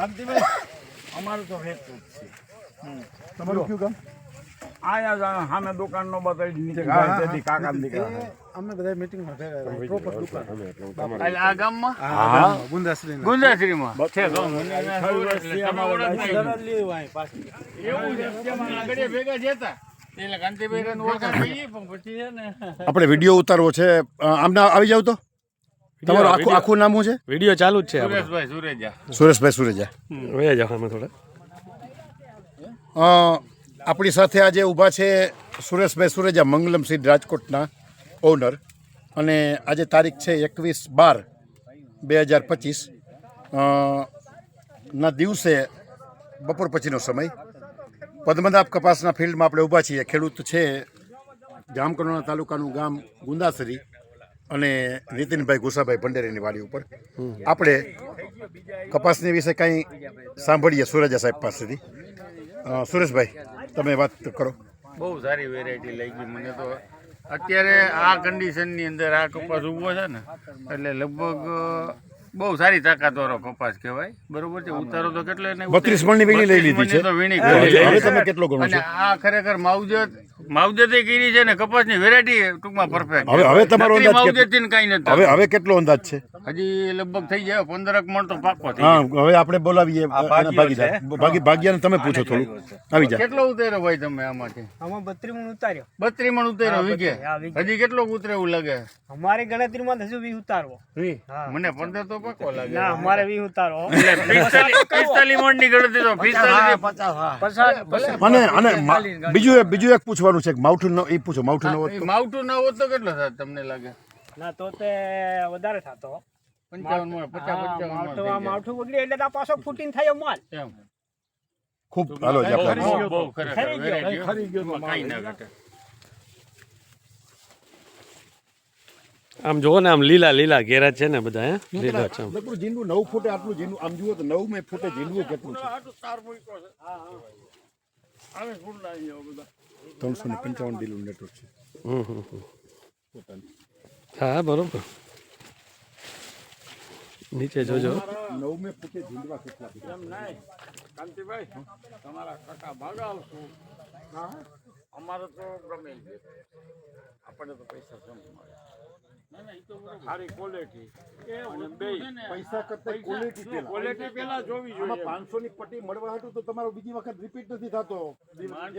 કાંતિભાઈ અમારું તો વેચતું જ છે તમારું કયું ગામ આયા સામે દુકાન બતાવી નીચે હા, હા, તેથી કાકા દીકરા અમે બધા મીટિંગમાં ભેગા પ્રોપર દુકાન એટલે આ ગામમાં હા ગુંદાશ્રી ગુંજાશ્રીમાં છે એવું છે તેમાં આગળ ભેગા જતા એટલે કાંતિભાઈ ને ઓળખાણ થઈ પણ પછી છે ને આપણે વીડિયો ઉતારવો છે આમના આવી જાવ તો તમારું આખું આખું નામ શું છે? વીડિયો ચાલુ જ છે સુરેશભાઈ સુરેજા. સુરેશભાઈ સુરેજા. વયા જાઓ અમે થોડા. આપણી સાથે આજે ઊભા છે સુરેશભાઈ સુરેજા મંગલમ સિંહ રાજકોટના ઓનર અને આજે તારીખ છે એકવીસ બાર બે હજાર પચીસ. ના દિવસે બપોર પછીનો સમય. પદ્મનાભ કપાસના ફિલ્ડમાં આપણે ઊભા છીએ. ખેડૂત છે જામકંડોરણા તાલુકાનું ગામ ગુંદાસરી. અને નીતિનભાઈ ગુસાભાઈ ભંડેરીની વાડી ઉપર. આપણે કપાસની વિશે કંઈ સાંભળીએ સુરજા સાહેબ પાસેથી. સુરેશભાઈ તમે વાત કરો. બહુ સારી વેરાયટી લાગી મને તો. અત્યારે આ કન્ડિશનની અંદર આ કપાસ ઊભો છે ને એટલે લગભગ બહુ સારી તાકાત વાળો કપાસ કહેવાય. બરોબર છે? ઉતારો તો કેટલો બત્રીસ ઉતારી- 32 મણની વીણી લઈ લીધી છે. તો વીણી હવે તમે કેટલો ગણો છો? આ ખરેખર માવજત માવજતે કરી છે ને કપાસની વેરાયટી ટૂંકમાં પરફેક્ટ હવે- હવે તમારો અંદાજ માવજતથી કઈ નથી હવે હવે કેટલો અંદાજ છે? હજી લગભગ થઈ જાય પંદરક મણ તો પાકો થઈ હા હવે આપણે બોલાવીએ ભાગીદાર. ભાગી ભાગ્યાને તમે પૂછો થોડું. આવી જાય કેટલો ઉતાર્યો ભાઈ તમે આમાંથી? આમાં બત્રી મણ ઉતાર્યો. બત્રી મણ ઉતાર્યો વીઘે. હજી કેટલો ઉતરે એવું લાગે? અમારી ગણતરીમાં હજુ વી ઉતારવો. મને પંદર તો પાકો લાગે. ના અમારે વી ઉતારવો પિસ્તાલીસ મણની ગણતરી તો પિસ્તાલી પચાસ અને અને બીજું એક બીજું એક પૂછવાનું છે કે માવઠું ન એ પૂછો માવઠું ન હોત? માવઠું ના હોત તો કેટલો થાય તમને લાગે? ના તો તે વધારે થતો. પંચાવન મણ પચાસ પંચાવન માવઠું મણ આ માવઠું બગડ્યું એટલે આ પાછો ફૂટીને થયો માલ. ખૂબ હાલો જ બહુ- બહુ ખરેખર ખરી ગયો, variety ખરી ગયો. તો એમાં કાંઈ ના ઘટે. આમ જુઓ ને આમ લીલા લીલા ઘેરા છે ને બધા હે? લીલા છે લગભગ ઝીંડું નવ ફૂટે આટલું ઝીંડું આમ જુઓ તો નવ મેં ફૂટે ઝીંડું કેટલું છે. ત્રણસો ને પંચાવન નેટવર્ક છે. હમ, હમ, હમ. હા બરોબર. નીચે જોજો. નવ મેં ઝીંડવા કેટલા છે? કાંતિભાઈ તમારા કાકા ભાગાવશું અમારે તો ગમે છે. તો પૈસા જમવા સારી ક્વોલિટી અને બે પૈસા કરતા ક્વોલિટી ક્વોલિટી પેલા જોવી જોઈએ. પાંચસો ની પટ્ટી મળવા હતું તો તમારો બીજી વખત રિપીટ નથી થતો.